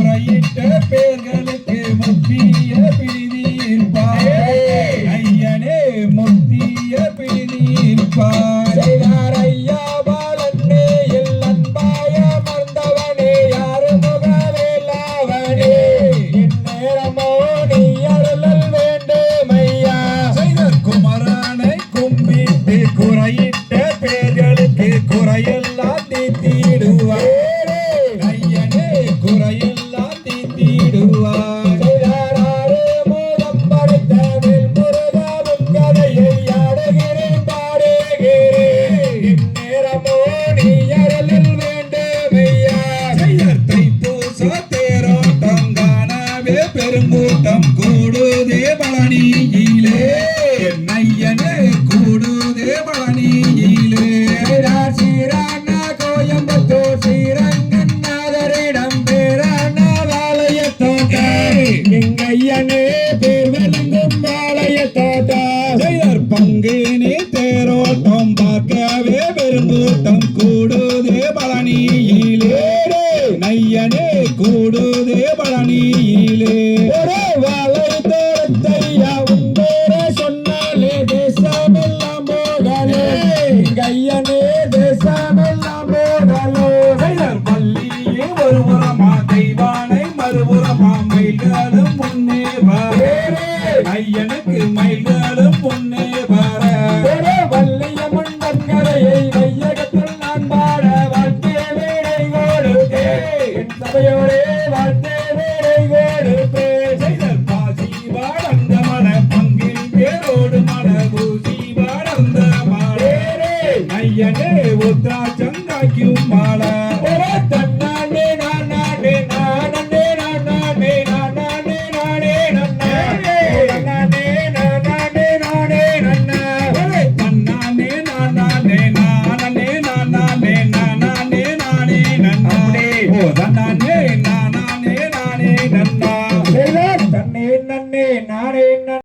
Por aí tá? ஐயனே பேர் விளங்கும் பாளைய தாத்தா. செயற் பங்கினி தேரோட்டம் பார்க்கவே பெருங்கூட்டம் கூடுதே பழனியிலே. நையனே கூடுதே பழனியிலே. ஒரு வாழை தோட்டத்தையா உன் சொன்னாலே தேசமெல்லாம் போகலே. கையனே தேசமெல்லாம் பள்ளியே ஒரு முறமாக சபையோரே வாழ்க்கை வேலை கொடுத்தே செயற் பாசி வாழந்த மன பங்கில் பேரோடு மன பூசி.